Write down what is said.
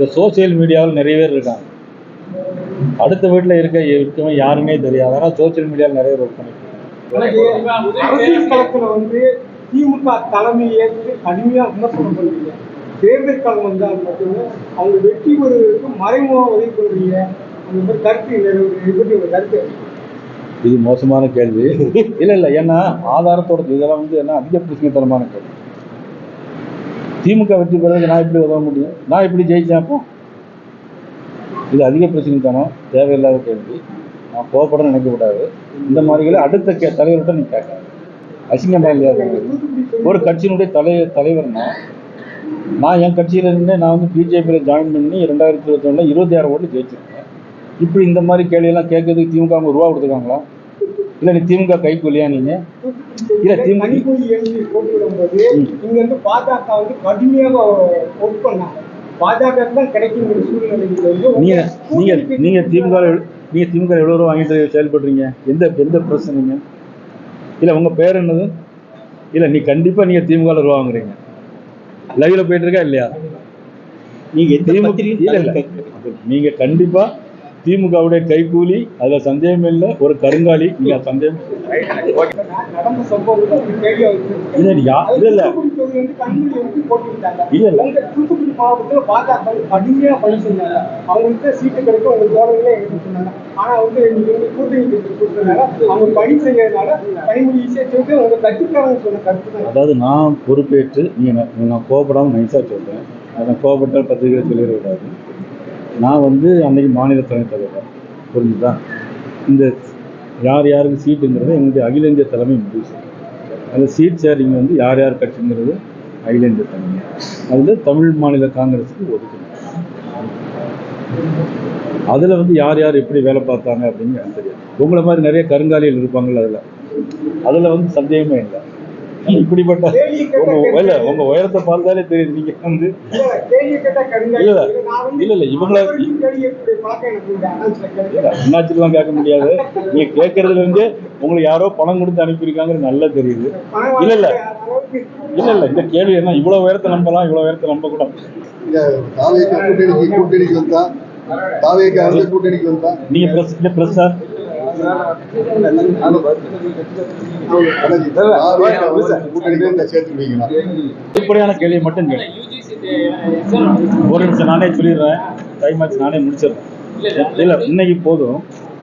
இந்த சோசியல் மீடியாவில் நிறைய பேர் இருக்காங்க. அடுத்த வீட்டில் இருக்க இருக்கவன் யாருன்னே தெரியாது. ஆனால் சோசியல் மீடியாவில் நிறைய பேர் ஒர்க் பண்ணிட்டு அரசியல் வந்து திமுக தலைமை ஏற்று கடுமையா விமர்சனம் பண்ணுறீங்க தேர்தல் களம் வந்தால் மட்டுமே அவங்க வெற்றி பெறுவதற்கு மறைமுகமாக உதவி பண்றீங்க அந்த மாதிரி கருத்து இதை கருத்து இது மோசமான கேள்வி. இல்லை இல்லை ஏன்னா ஆதாரத்தோட இதெல்லாம் வந்து என்ன அதிக பிரச்சனைத்தனமான கேள்வி. திமுக வெற்றி பெறதுக்கு நான் எப்படி உதவ முடியும்? நான் எப்படி ஜெயிச்சேன் அப்போ? இது அதிக பிரச்சனைத்தனம் தேவையில்லாத கேள்வி. நான் கோவப்பட நினைக்கக்கூடாது. இந்த மாதிரிகளை அடுத்த கே தலைவர்கிட்ட நீ கேட்க. அசிங்கமாக இல்லையா? ஒரு கட்சியினுடைய தலை தலைவர்னா நான் என் கட்சியில் இருந்தே நான் வந்து பிஜேபியில் ஜாயின் பண்ணி ரெண்டாயிரத்தி இருபத்தொன்னில் இருபத்தி ஆறு ஓட்டு ஜெயிச்சிருக்கேன். இப்படி இந்த மாதிரி கேள்வியெல்லாம் கேட்கறதுக்கு திமுக அவங்க ரூபா கொடுத்துருக்காங்களா? இல்லை நீ திமுக கைக்கூலியா நீங்கள் இல்ல, திமுக- எழுதி ம். இங்க வந்து பாஜக வந்து கடுமையாக ஒர்க் பண்ணாங்க. பாஜக தான் கிடைக்கும் சூழ்நிலையில் வந்து நீங்க நீங்க நீங்க திமுக நீங்க திமுக எவ்வளவு ரூபா வாங்கிட்டு செயல்படுறீங்க? எந்த எந்த பிரஸ் நீங்க? இல்ல உங்க பேர் என்னது? இல்ல நீ கண்டிப்பா நீங்க திமுக ரூபா வாங்குறீங்க. லைவ்ல போயிட்டு இருக்கா இல்லையா? நீங்க திமுக இல்ல இல்ல. நீங்க கண்டிப்பா திமுகவுடைய கைக்கூலி அதுல சந்தேகம் இல்லை ஒரு கருங்காலி நீங்க சந்தேகம் இல்ல, இல்ல, இல்ல. அதாவது நான் பொறுப்பேற்று நீங்க நான் கோவப்படாம நைஸாக சொல்றேன். அதை கோவப்பட்டால் பத்திரிகை சொல்லிடக்கூடாது. நான் வந்து அன்றைக்கி மாநில தலைமை தலைவர். புரிஞ்சுதா? இந்த யார் யாருக்கு சீட்டுங்கிறது எங்களுடைய அகில இந்திய தலைமை முடிவு செய்யும். அந்த சீட் ஷேரிங் வந்து யார் யார் கட்சிங்கிறது அகில இந்திய தலைமை. அதில் தமிழ் மாநில காங்கிரஸுக்கு ஒதுக்கணும். அதில் வந்து யார் யார் எப்படி வேலை பார்த்தாங்க அப்படின்னு எனக்கு தெரியாது. உங்களை மாதிரி நிறைய கருங்காலிகள் இருப்பாங்கல்ல அதில். அதில் வந்து சந்தேகமே இல்லை. இப்படிப்பட்ட உங்க இல்ல உங்க உயரத்தை பார்த்தாலே தெரியுது நீங்க வந்து இல்ல, இல்ல, இல்ல, இவங்கள- அண்ணாச்சிலாம் கேட்க முடியாது. நீங்க கேட்கறதுல இருந்து உங்களுக்கு யாரோ பணம் கொடுத்து அனுப்பியிருக்காங்கிறது நல்லா தெரியுது. இல்ல, இல்ல. இல்ல இல்ல இந்த கேள்வி என்ன இவ்வளவு உயரத்தை நம்பலாம் இவ்வளவு உயரத்தை நம்ப கூடாது கூட்டணிக்கு கூட்டணிக்கு வந்தா தாவேக்கா வந்து கூட்டணிக்கு வந்தா. நீங்க பிரஸ் இல்ல பிரஸ் சார் இப்படியான கேள்வியை மட்டும் ஒரு நிமிஷம் நானே சொல்லிடுறேன். டைம் ஆச்சு நானே முடிச்சிடுறேன். இல்ல இன்னைக்கு போதும்.